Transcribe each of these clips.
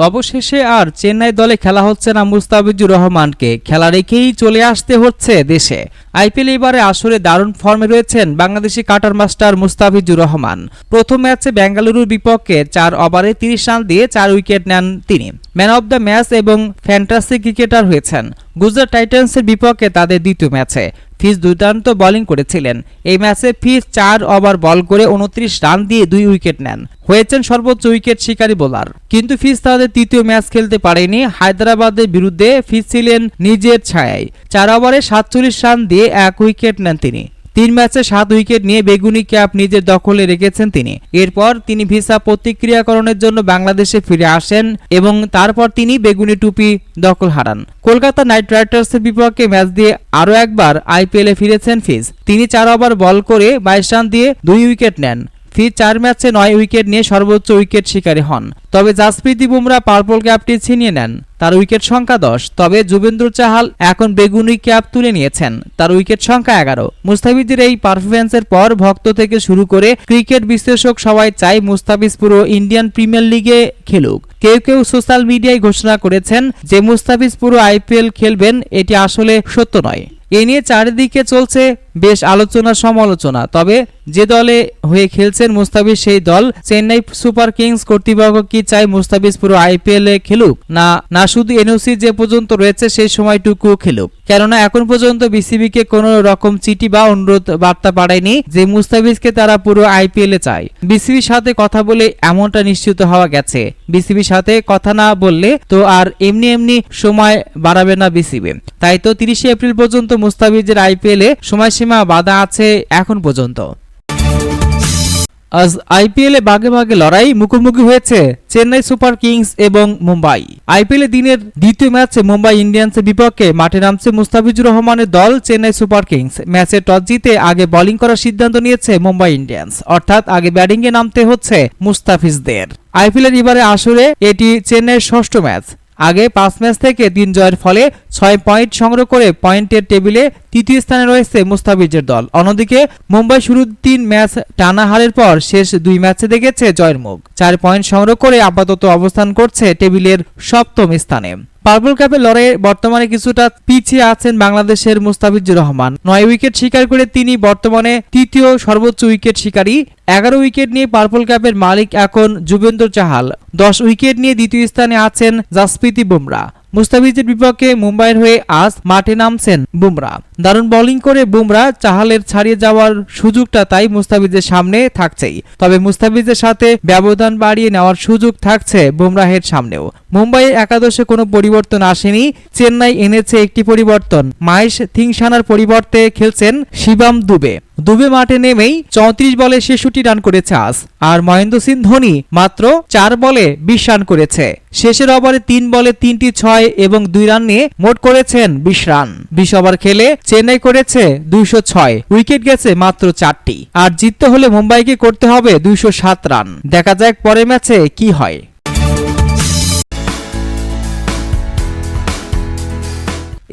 অবশেষে আর চেন্নাই দলে খেলা হচ্ছে না মুস্তাফিজুর রহমানকে। খেলা রেখেই চলে আসতে হচ্ছে দেশে। আইপিএল এবারে আসরে দারুণ ফর্মে রয়েছেন বাংলাদেশি কাটার মাস্টার মুস্তাফিজুর রহমান। প্রথম ম্যাচে বেঙ্গালুরুর বিপক্ষে চার ওভারে তিরিশ রান দিয়ে চার উইকেট নেন তিনি। ম্যান অব দ্য ম্যাচ এবং ফ্যান্টাসি ক্রিকেটার হয়েছেন। গুজরাট টাইটান্সের বিপক্ষে তাদের দ্বিতীয় ম্যাচে ফিজ দুর্দান্ত বোলিং করেছিলেন। এই ম্যাচে ফিজ চার ওভার বল করে উনত্রিশ রান দিয়ে দুই উইকেট নেন। হয়েছেন সর্বোচ্চ উইকেট শিকারী বোলার। কিন্তু ফিজ তাদের তৃতীয় ম্যাচ খেলতে পারেনি। হায়দ্রাবাদের বিরুদ্ধে ফিজ ছিলেন নিজের ছায়ায়। চার ওভারে সাতচল্লিশ রান দিয়ে এক উইকেট নেন তিনি। তিন ম্যাচে সাত উইকেট নিয়ে বেগুনি ক্যাপ নিজের দখলে রেখেছেন তিনি। এরপর তিনি ভিসা প্রতিক্রিয়াকরণের জন্য বাংলাদেশে ফিরে আসেন এবং তারপর তিনি বেগুনি টুপি দখল হারান। কলকাতা নাইট রাইডার্সের বিপক্ষে ম্যাচ দিয়ে আরও একবার আইপিএলে ফিরেছেন ফিজ। তিনি চার ওভার বল করে বাইশ রান দিয়ে দুই উইকেট নেন। ফিজ চার ম্যাচে নয় উইকেট নিয়ে সর্বোচ্চ উইকেট শিকারী হন। তবে জাসপ্রীতি বুমরা পার্পল ক্যাপটি ছিনিয়ে নেন। তার উইকেট সংখ্যা দশ। তবে যুবেন্দ্র চাহাল এখন বেগুনি ক্যাপ তুলে নিয়েছেন। তার উইকেট সংখ্যা এগারো। মুস্তাফিজের এই পারফরমেন্সের পর ভক্ত থেকে শুরু করে ক্রিকেট বিশ্লেষক সবাই চায় মুস্তাফিজ পুরো ইন্ডিয়ান প্রিমিয়ার লিগে খেলুক। কেউ কেউ সোশ্যাল মিডিয়ায় ঘোষণা করেছেন যে মুস্তাফিজ পুরো আইপিএল খেলবেন, এটি আসলে সত্য নয়। এ নিয়ে চারিদিকে চলছে বেশ আলোচনা সমালোচনা। তবে যে দলে হয়ে খেলছেন মুস্তাফিজ, সেই দল চেন্নাই সুপার কিংস কর্তৃপক্ষ কি চায় মুস্তাফিজ পুরো আইপিএল এ খেলুক? না না, শুধু এনওসি যে পর্যন্ত রয়েছে সেই সময়টুকু খেলুক। কেননা এখন পর্যন্ত বিসিবিকে কোনো রকম চিঠি বা অনুরোধ বার্তা পাঠায়নি যে মুস্তাফিজকে তারা পুরো আইপিএল এ চায়। বিসিবির সাথে কথা বলে এমনটা নিশ্চিত হওয়া গেছে। বিসিবির সাথে কথা না বললে তো আর এমনি এমনি সময় বাড়াবে না বিসিবি। তাই তো তিরিশে এপ্রিল পর্যন্ত মুস্তাফিজের আইপিএল এ সময়সীমা বাধা আছে এখন পর্যন্ত। আজ আইপিএলে বাগে বাগে লড়াই মুখোমুখি হয়েছে চেন্নাই সুপার কিংস এবং মুম্বাই। আইপিএলে দিনের দ্বিতীয় ম্যাচে মুম্বাই ইন্ডিয়ান্সের বিপক্ষে মাঠে নামছে মুস্তাফিজুর রহমানের দল চেন্নাই সুপার কিংস। ম্যাচে টস জিতে আগে বোলিং করার সিদ্ধান্ত নিয়েছে মুম্বাই ইন্ডিয়ান্স। অর্থাৎ আগে ব্যাটিংয়ে নামতে হচ্ছে মুস্তাফিজদের। আইপিএলের এবারে আসরে এটি চেন্নাইয়ের ষষ্ঠ ম্যাচ। আগে পাঁচ ম্যাচ থেকে তিন জয়ের ফলে ছয় পয়েন্ট সংগ্রহ করে পয়েন্টের টেবিলে তৃতীয় স্থানে রয়েছে মুস্তাফিজের দল। অন্যদিকে, মুম্বাই শুরুর তিন ম্যাচ টানা হারের পর শেষ দুই ম্যাচে দেখেছে জয়ের মুখ। চার পয়েন্ট সংগ্রহ করে আপাতত অবস্থান করছে টেবিলের সপ্তম স্থানে। পার্পল কাপের লড়াইয়ে বর্তমানে কিছুটা পিছিয়ে আছেন বাংলাদেশের মুস্তাফিজুর রহমান। নয় উইকেট শিকার করে তিনি বর্তমানে তৃতীয় সর্বোচ্চ উইকেট শিকারী। এগারো উইকেট নিয়ে পার্পল কাপের মালিক এখন যুবেন্দ্র চাহাল। দশ উইকেট নিয়ে দ্বিতীয় স্থানে আছেন জাসপ্রীতি বুমরা। মুস্তাফিজের বিপক্ষে মুম্বাইয়ের হয়ে আজ মাঠে নামছেন বুমরা। দারুণ বোলিং করে বুমরা চাহালের ছাড়িয়ে যাওয়ার সুযোগটা তাই মুস্তাফিজের সামনে থাকছেই। তবে মুস্তাফিজের সাথে ব্যবধান বাড়িয়ে নেওয়ার সুযোগ থাকছে বুমরাহের সামনেও। মুম্বাইয়ের একাদশে কোনো পরিবর্তন আসেনি। চেন্নাই এনেছে একটি পরিবর্তন। মাইশ থিংসানার পরিবর্তে খেলছেন শিবাম দুবে। দুবে মাঠে নেমেই চৌত্রিশ বলে ছেষট্টি রান করেছে আজ। আর মহেন্দ্র সিং ধোনি মাত্র চার বলে বিশ রান করেছে। শেষের ওভারে তিন বলে তিনটি ছয় এবং দুই রান নিয়ে মোট করেছেন বিশ রান। বিশ ওভার খেলে চেন্নাই করেছে দুইশো ছয়, উইকেট গেছে মাত্র চারটি। আর জিততে হলে মুম্বাইকে করতে হবে দুইশো সাত রান। দেখা যাক পরের ম্যাচে কি হয়।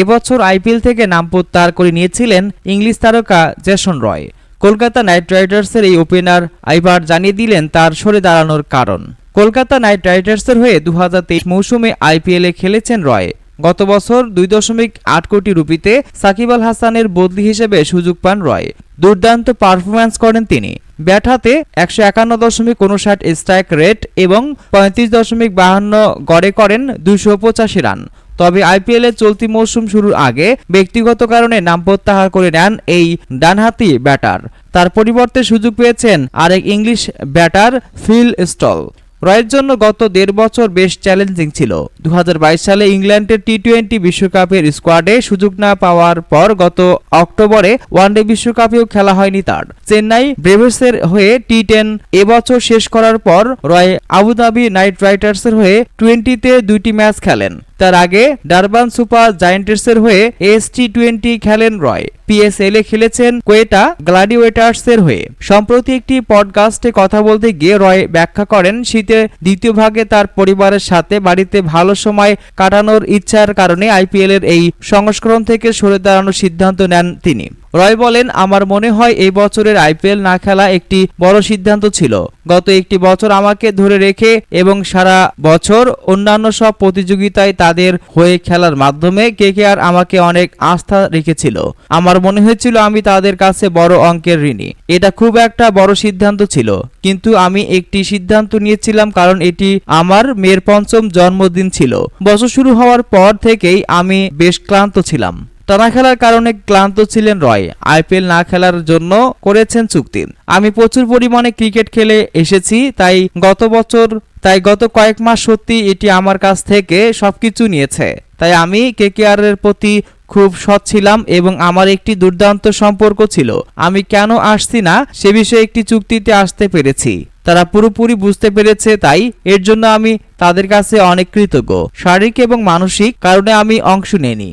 এবছর আইপিএল থেকে নাম প্রত্যাহার করে নিয়েছিলেন ইংলিশ তারকা জেসন রয়। কলকাতা নাইট রাইডার্সের এই ওপেনার আইবার জানিয়ে দিলেন তার সরে দাঁড়ানোর কারণ। কলকাতা নাইট রাইডার্সের হয়ে দু হাজার তেইশ মৌসুমে আইপিএলে খেলেছেন রয়। গত বছর দুই দশমিক আট কোটি রুপিতে সাকিব আল হাসানের বদলি হিসেবে সুযোগ পান রয়। দুর্দান্ত পারফরম্যান্স করেন তিনি। ব্যাট হাতে একশো একান্ন দশমিক উনষাট স্ট্রাইক রেট এবং পঁয়ত্রিশ দশমিক বাহান্ন গড়ে করেন দুইশো পঁচাশি রান। তবে আইপিএলে চলতি মৌসুম শুরুর আগে ব্যক্তিগত কারণে নাম প্রত্যাহার করে নেন এই ডানহাতি ব্যাটার। তার পরিবর্তে সুযোগ পেয়েছেন আরেক ইংলিশ ব্যাটার ফিল স্টল। রয়ের জন্য গত দেড় বছর বেশ চ্যালেঞ্জিং ছিল। দু হাজার বাইশ সালে ইংল্যান্ডের টি টোয়েন্টি বিশ্বকাপের স্কোয়াডে সুযোগ না পাওয়ার পর গত অক্টোবরে ওয়ানডে বিশ্বকাপেও খেলা হয়নি তার। চেন্নাই ব্রেভেসের হয়ে টি টেন এবছর শেষ করার পর রয় আবুধাবি নাইট রাইডার্সের হয়ে টোয়েন্টিতে দুইটি ম্যাচ খেলেন। তার আগে ডারবান সুপার জায়েন্টার্সের হয়ে এস টি টোয়েন্টি খেলেন রয়। পিএসএল এ খেলেছেন কোয়েটা গ্লাডিওয়েটার্সের হয়ে। সম্প্রতি একটি পডকাস্টে কথা বলতে গিয়ে রয় ব্যাখ্যা করেন, শীতে দ্বিতীয় ভাগে তার পরিবারের সাথে বাড়িতে ভালো সময় কাটানোর ইচ্ছার কারণে আইপিএল এর এই সংস্করণ থেকে সরে দাঁড়ানোর সিদ্ধান্ত নেন তিনি। রয় বলেন, আমার মনে হয় এই বছরের আইপিএল না খেলা একটি বড় সিদ্ধান্ত ছিল। গত একটি বছর আমাকে ধরে রেখে এবং সারা বছর অন্যান্য সব প্রতিযোগিতায় তাদের হয়ে খেলার মাধ্যমে কেকেআর আমাকে অনেক আস্থা রেখেছিল। আমার মনে হয়েছিল আমি তাদের কাছে বড় অঙ্কের ঋণী। এটা খুব একটা বড় সিদ্ধান্ত ছিল, কিন্তু আমি একটি সিদ্ধান্ত নিয়েছিলাম কারণ এটি আমার মেয়ের পঞ্চম জন্মদিন ছিল। বছর শুরু হওয়ার পর থেকেই আমি বেশ ক্লান্ত ছিলাম। টানা খেলার কারণে ক্লান্ত ছিলেন রয়। আইপিএল না খেলার জন্য করেছেন চুক্তি। আমি প্রচুর পরিমাণে ক্রিকেট খেলে এসেছি, তাই গত বছর, তাই গত কয়েক মাস সত্যি এটি আমার কাছ থেকে সবকিছু নিয়েছে। তাই আমি কেকেআর এর প্রতি খুব সৎ ছিলাম এবং আমার একটি দুর্দান্ত সম্পর্ক ছিল। আমি কেন আসছি না সে বিষয়ে একটি চুক্তিতে আসতে পেরেছি। তারা পুরোপুরি বুঝতে পেরেছে তাই এর জন্য আমি তাদের কাছে অনেক কৃতজ্ঞ। শারীরিক এবং মানসিক কারণে আমি অংশ নেইনি।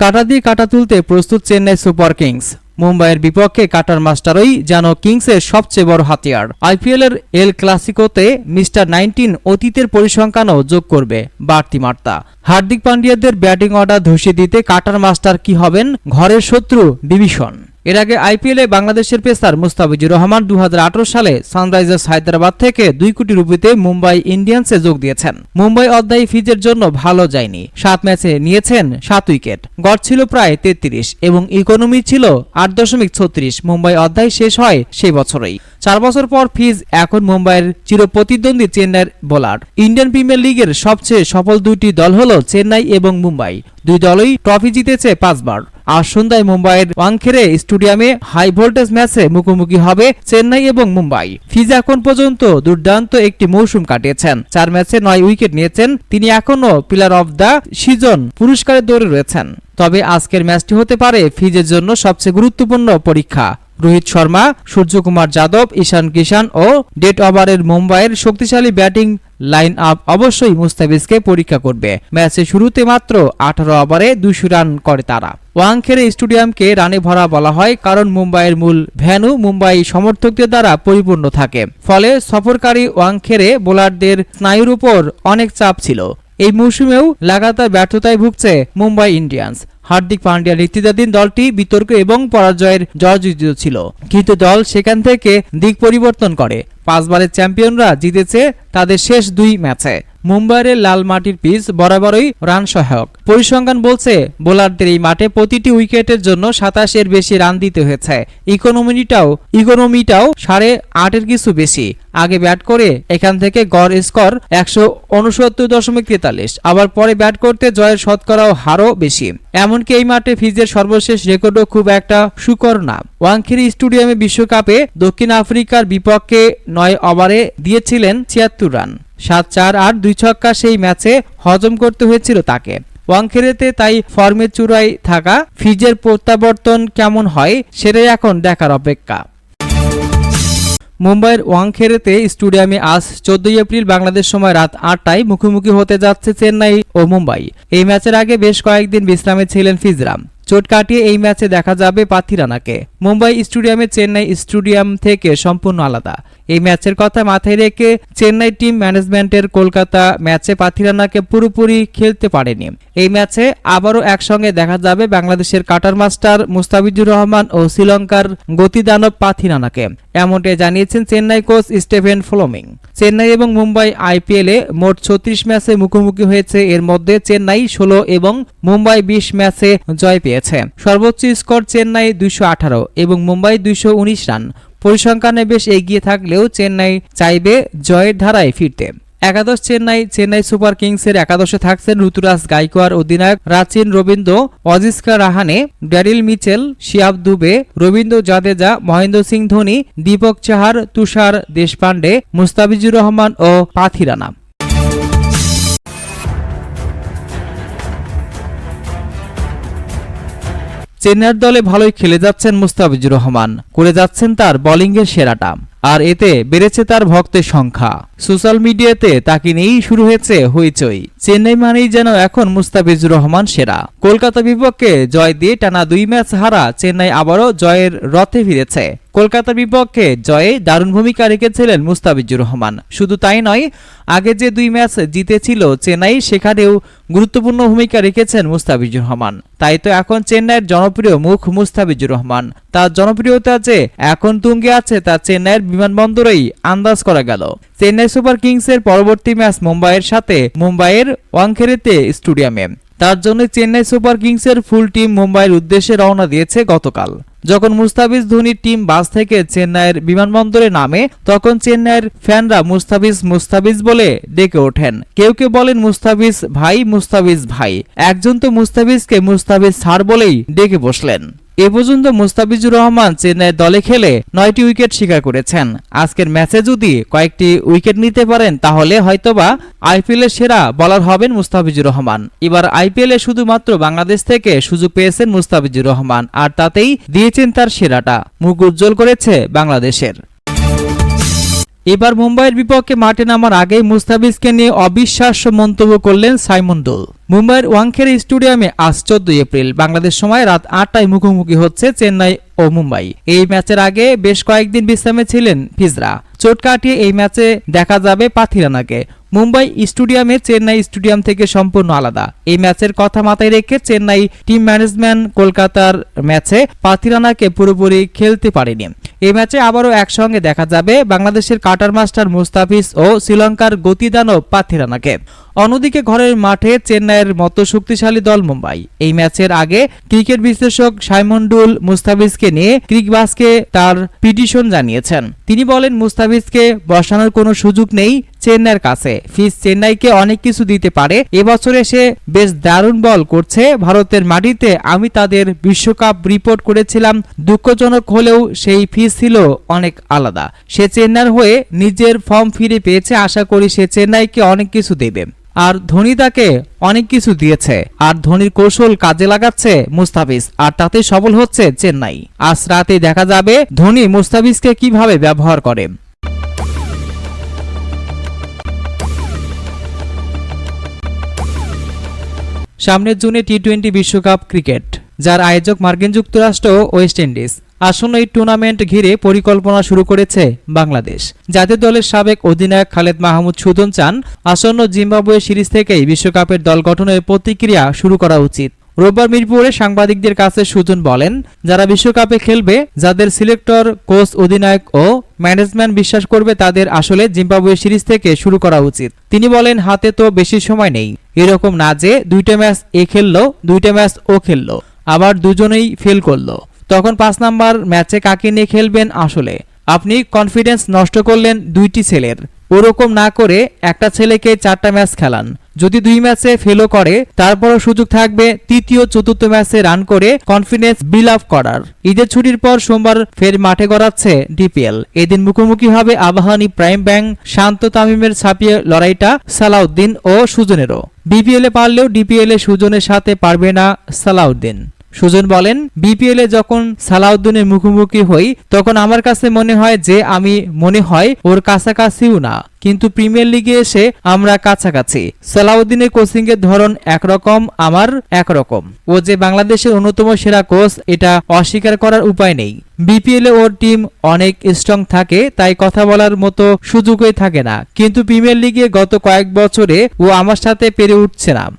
কাটা দিয়ে কাটা তুলতে প্রস্তুত চেন্নাই সুপার কিংস। মুম্বাইয়ের বিপক্ষে কাটার মাস্টারই যেন কিংসের সবচেয়ে বড় হাতিয়ার। আইপিএলের এল ক্লাসিকোতে মিস্টার নাইনটিন অতীতের পরিসংখ্যানও যোগ করবে বাড়তি মার্তা হার্দিক পান্ডিয়াদের ব্যাটিং অর্ডার ধসিয়ে দিতে কাটার মাস্টার কি হবেন ঘরের শত্রু ডিভিশন। এর আগে আইপিএলে বাংলাদেশের পেসার মুস্তাফিজুর রহমান দু হাজার আঠেরো সালে সানরাইজার্স হায়দ্রাবাদ থেকে দুই কোটি রুপিতে মুম্বাই ইন্ডিয়ান্সে যোগ দিয়েছেন। মুম্বাই অধ্যায়ী ফিজের জন্য ভালো যায়নি। সাত ম্যাচে নিয়েছেন সাত উইকেট। গড় ছিল প্রায় তেত্রিশ এবং ইকোনমি ছিল আট দশমিক ছত্রিশ। মুম্বাই অধ্যায় শেষ হয় সেই বছরেই। চার বছর পর ফিজ এখন মুম্বাইয়ের চিরপ্রতিদ্বন্দ্বী চেন্নাইয়ের বোলার। ইন্ডিয়ান প্রিমিয়ার লিগের সবচেয়ে সফল দুইটি দল হল চেন্নাই এবং মুম্বাই। দুই দলই ট্রফি জিতেছে পাঁচবার। আজ সন্ধ্যায় মুম্বাইয়ের ওয়াংখেড়ে স্টেডিয়ামে হাই ভোল্টেজ ম্যাচে মুখোমুখি হবে চেন্নাই এবং মুম্বাই। ফিজ এখন পর্যন্ত দুর্দান্ত একটি মৌসুম কাটিয়েছেন। চার ম্যাচে নয় উইকেট নিয়েছেন। তিনি এখনও প্লেয়ার অব দ্য সিজন পুরস্কারের দৌড়ে রয়েছেন। তবে আজকের ম্যাচটি হতে পারে ফিজের জন্য সবচেয়ে গুরুত্বপূর্ণ পরীক্ষা। রোহিত শর্মা, সূর্যকুমার যাদব, ঈশান কিষান ও ডেট ওভারের মুম্বাইয়ের শক্তিশালী ব্যাটিং লাইন আপ অবশ্যই মুস্তাফিজকে পরীক্ষা করবে। ম্যাচের শুরুতে মাত্র আঠারো ওভারে দুশো রান করে তারা। ওয়াংখেড়ে স্টেডিয়ামকে রানে ভরা বলা হয় কারণ মুম্বাইয়ের মূল ভ্যানু মুম্বাই সমর্থকদের দ্বারা পরিপূর্ণ থাকে। ফলে সফরকারী ওয়াংখেড়ে বোলারদের স্নায়ুর উপর অনেক চাপ ছিল। এই মৌসুমেও লাগাতার ব্যর্থতায় ভুগছে মুম্বাই ইন্ডিয়ান্স। হার্দিক পান্ডিয়া নেতৃত্বাধীন দলটি বিতর্ক এবং পরাজয়ের জর্জরিত ছিল। কিন্তু দল সেখান থেকে দিক পরিবর্তন করে। পাঁচবারের চ্যাম্পিয়নরা জিতেছে তাদের শেষ দুই ম্যাচে। মুম্বাইয়ের লাল মাটির পিচ বরাবরই রান সহায়ক। পরিসংখ্যান বলছে, বোলারদের এই মাঠে প্রতিটি উইকেটের জন্য সাতাশ এর বেশি রান দিতে হয়েছে। ইকোনমিটাও ইকোনমিটাও সাড়ে আটের কিছু বেশি। আগে ব্যাট করে এখান থেকে গড় স্কোর একশো উনসত্তর দশমিক তেতাল্লিশ। আবার পরে ব্যাট করতে জয়ের শতকরাও হারও বেশি। এমনকি এই মাঠে ফিজের সর্বশেষ রেকর্ডও খুব একটা সুকর না। ওয়াংখেড়ি স্টেডিয়ামে বিশ্বকাপে দক্ষিণ আফ্রিকার বিপক্ষে নয় ওভারে দিয়েছিলেন ছিয়াত্তর রান। সাত চার আর দুই ছক্কা সেই ম্যাচে হজম করতে হয়েছিল তাকে। ওয়াংখেড়েতে তাই ফর্মের চূড়ায় থাকা ফিজের প্রত্যাবর্তন কেমন হয় সেটাই এখন দেখার অপেক্ষা। মুম্বাইয়ের ওয়াংখেড়েতে স্টেডিয়ামে আজ চোদ্দই এপ্রিল বাংলাদেশ সময় রাত আটটায় মুখোমুখি হতে যাচ্ছে চেন্নাই ও মুম্বাই। এই ম্যাচের আগে বেশ কয়েকদিন বিশ্রামে ছিলেন ফিজরাম। চোট কাটিয়ে এই ম্যাচে দেখা যাবে পাথিরানাকে। মুম্বাই স্টেডিয়ামে চেন্নাই স্টেডিয়াম থেকে সম্পূর্ণ আলাদা। এই ম্যাচের কথা মাথায় রেখে চেন্নাই টিম ম্যানেজমেন্টের কলকাতা ম্যাচে পাথিরানাকে পুরোপুরি খেলতে পারেনি। এই ম্যাচে আবারও একসঙ্গে দেখা যাবে বাংলাদেশের কাটার মাস্টার মুস্তাফিজুর রহমান ও শ্রীলঙ্কার গতিদানব পাথিরানাকে। এমনটাই জানিয়েছেন Chennai coach Stephen Fleming. Chennai এবং মুম্বাই আইপিএলে মোট ছত্রিশ ম্যাচে মুখোমুখি হয়েছে। এর মধ্যে চেন্নাই ষোলো এবং মুম্বাই বিশ ম্যাচে জয় পেয়েছে। সর্বোচ্চ স্কোর চেন্নাই দুইশো আঠারো। এবং মুম্বাই দুইশো উনিশ রান। পরিসংখ্যানে বেশ এগিয়ে থাকলেও চেন্নাই চাইবে জয়ের ধারায় ফিরতে। একাদশ চেন্নাই চেন্নাই সুপার কিংসের একাদশে থাকছেন ঋতুরাজ গাইকোয়ার অধিনায়ক রাচিন রবীন্দ্র, অজিস্কা রাহানে, ড্যারিল মিচেল, শিয়াব দুবে, রবীন্দ্র জাদেজা, মহেন্দ্র সিং ধোনি, দীপক চাহার, তুষার দেশপান্ডে মুস্তাফিজুর রহমান ও পাথিরানা। চেন্নাইয়ের দলে ভালোই খেলে যাচ্ছেন মুস্তাফিজুর রহমান। করে যাচ্ছেন তার বোলিংয়ের সেরাটা। আর এতে বেড়েছে তার ভক্তের সংখ্যা। সোশ্যাল মিডিয়াতে তাকে নিয়েই শুরু হয়েছে হইচই। চেন্নাই মানেই যেন এখন মুস্তাফিজুর রহমান সেরা। কলকাতা বিপক্ষে জয় দিয়ে টানা দুই ম্যাচ হারা চেন্নাই আবারও জয়ের রথে ফিরেছে। কলকাতার বিপক্ষে জয়ে দারুণ ভূমিকা রেখেছিলেন মুস্তাফিজুর রহমান। শুধু তাই নয়, আগে যে দুই ম্যাচ জিতেছিল চেন্নাই, সেখানেও গুরুত্বপূর্ণ ভূমিকা রেখেছেন মুস্তাফিজুর রহমান। তাই তো এখন চেন্নাইয়ের জনপ্রিয় মুখ মুস্তাফিজুর রহমান। তার জনপ্রিয়তা যে এখন তুঙ্গে আছে, তা চেন্নাইয়ের বিমানবন্দরেই আন্দাজ করা গেল। চেন্নাই সুপার কিংসের পরবর্তী ম্যাচ মুম্বাইয়ের সাথে মুম্বাইয়ের ওয়াংখেড়েতে স্টেডিয়ামে। তার জন্য চেন্নাই সুপার কিংসের ফুল টিম মুম্বাইয়ের উদ্দেশ্যে রওনা দিয়েছে গতকাল। যখন মুস্তাফিজ ধোনির টিম বাস থেকে চেন্নাইয়ের বিমানবন্দরে নামে, তখন চেন্নাইয়ের ফ্যানরা মুস্তাফিজ মুস্তাফিজ বলে ডেকে ওঠেন। কেউ কেউ বলেন মুস্তাফিজ ভাই মুস্তাফিজ ভাই। একজন তো মুস্তাফিজকে মুস্তাফিজ স্যার বলেই ডেকে বসলেন। এ পর্যন্ত মুস্তাফিজুর রহমান চেন্নাইয়ের দলে খেলে নয়টি উইকেট স্বীকার করেছেন। আজকের ম্যাচে যদি কয়েকটি উইকেট নিতে পারেন, তাহলে হয়তোবা আইপিএলের সেরা বলার হবেন মুস্তাফিজুর রহমান। এবার আইপিএলে শুধুমাত্র বাংলাদেশ থেকে সুযোগ পেয়েছেন মুস্তাফিজুর রহমান, আর তাতেই দিয়েছেন তার সেরাটা। মুখ উজ্জ্বল করেছে বাংলাদেশের। এবার মুম্বাইয়ের বিপক্ষে মাঠে নামার আগেই মুস্তাফিজকে নিয়ে অবিশ্বাস্য মন্তব্য করলেন সাইমন মুম্বাইয়ের ওয়াংখের স্টেডিয়ামে আজ চোদ্দই এপ্রিল। বাংলাদেশ সময় রাত আটটায় মুখোমুখি হচ্ছে চেন্নাই ও মুম্বাই। এই ম্যাচের আগে বেশ কয়েকদিন বিশ্রামে ছিলেন ফিজরা। চোট কাটিয়ে এই ম্যাচে দেখা যাবে পাথিরানাকে। মুম্বাই স্টেডিয়ামে চেন্নাই স্টেডিয়াম থেকে সম্পূর্ণ আলাদা। এই ম্যাচের কথা মাথায় রেখে চেন্নাই টিম ম্যানেজমেন্ট কলকাতার ম্যাচে পাথিরানাকে পুরোপুরি খেলতে পারেনি। এই ম্যাচে আবারও একসঙ্গে দেখা যাবে বাংলাদেশের কাটার মাস্টার মুস্তাফিজ ও শ্রীলঙ্কার গতিদানব পাথিরানাকে। অন্যদিকে ঘরের মাঠে চেন্নাইয়ের মতো শক্তিশালী দল মুম্বাই। এই ম্যাচের আগে ক্রিকেট বিশ্লেষক সাইমন্ডুল মুস্তাফিজকে নিয়ে ক্রিকবাসকে তার পিটিশন জানিয়েছেন। তিনি বলেন, মুস্তাফিজকে বসানোর কোনো সুযোগ নেই চেন্নাইয়ের কাছে। ফিস চেন্নাইকে অনেক কিছু দিতে পারে। এবছরে সে বেশ দারুণ বল করছে। ভারতের মাটিতে আমি তাদের বিশ্বকাপ রিপোর্ট করেছিলাম। দুঃখজনক হলেও সেই ফিস ছিল অনেক আলাদা। সে চেন্নাইয়ের হয়ে নিজের ফর্ম ফিরে পেয়েছে। আশা করি সে চেন্নাইকে অনেক কিছু দেবে। আর ধোনি তাকে অনেক কিছু দিয়েছে। আর ধোনির কৌশল কাজে লাগাচ্ছে মুস্তাফিজ। আর তাতে সফল হচ্ছে চেন্নাই। আজ রাতে দেখা যাবে ধোনি মুস্তাফিজকে কীভাবে ব্যবহার করে। সামনের জুনে টি টোয়েন্টি বিশ্বকাপ ক্রিকেট, যার আয়োজক মার্কিন যুক্তরাষ্ট্র ও ওয়েস্ট ইন্ডিজ। আসন্ন এই টুর্নামেন্ট ঘিরে পরিকল্পনা শুরু করেছে বাংলাদেশ। জাতীয় দলের সাবেক অধিনায়ক খালেদ মাহমুদ সুদন চান আসন্ন জিম্বাবুয়ে সিরিজ থেকেই বিশ্বকাপের দল গঠনের প্রতিক্রিয়া শুরু করা উচিত। রোববার মিরপুরে সাংবাদিকদের কাছে সুজন বলেন, যারা বিশ্বকাপে খেলবে, যাদের সিলেক্টর, কোচ, অধিনায়ক ও ম্যানেজমেন্ট বিশ্বাস করবে তাদের আসলে জিম্বাবুয়ে সিরিজ থেকে শুরু করা উচিত। তিনি বলেন, হাতে তো বেশি সময় নেই। এরকম না যে দুইটা ম্যাচ এ খেললো, দুইটা ম্যাচ ও খেললো, আবার দুজনেই ফেল করল। তখন পাঁচ নাম্বার ম্যাচে কাকে নিয়ে খেলবেন আসলে? আপনি কনফিডেন্স নষ্ট করলেন দুইটি ছেলের। ওরকম না করে একটা ছেলেকে চারটা ম্যাচ খেলান। যদি দুই ম্যাচে ফেলও করে, তারপরও সুযোগ থাকবে তৃতীয়, চতুর্থ ম্যাচে রান করে কনফিডেন্স বিল আপ করার। ঈদের ছুটির পর সোমবার ফের মাঠে গড়াচ্ছে ডিপিএল। এদিন মুখোমুখি হবে আবাহনী প্রাইম ব্যাংক শান্ত তামিমের ছাপিয়ে লড়াইটা সালাউদ্দিন ও সুজনেরও। বিপিএলে পারলেও ডিপিএল সুজনের সাথে পারবে না সালাউদ্দিন। সুজন বলেন, বিপিএল যখন সালাউদ্দিনের মুখোমুখি হই, তখন আমার কাছে মনে হয় যে আমি, মনে হয় ওর কাছাকাছিও না। কিন্তু প্রিমিয়ার লিগে এসে আমরা কাছাকাছি। সালাউদ্দিনের কোচিং এর ধরন একরকম, আমার একরকম। ও যে বাংলাদেশের অন্যতম সেরা কোচ, এটা অস্বীকার করার উপায় নেই। বিপিএল ওর টিম অনেক স্ট্রং থাকে, তাই কথা বলার মতো সুযোগই থাকে না। কিন্তু প্রিমিয়ার লিগে গত কয়েক বছরে ও আমার সাথে পেরে উঠছে না।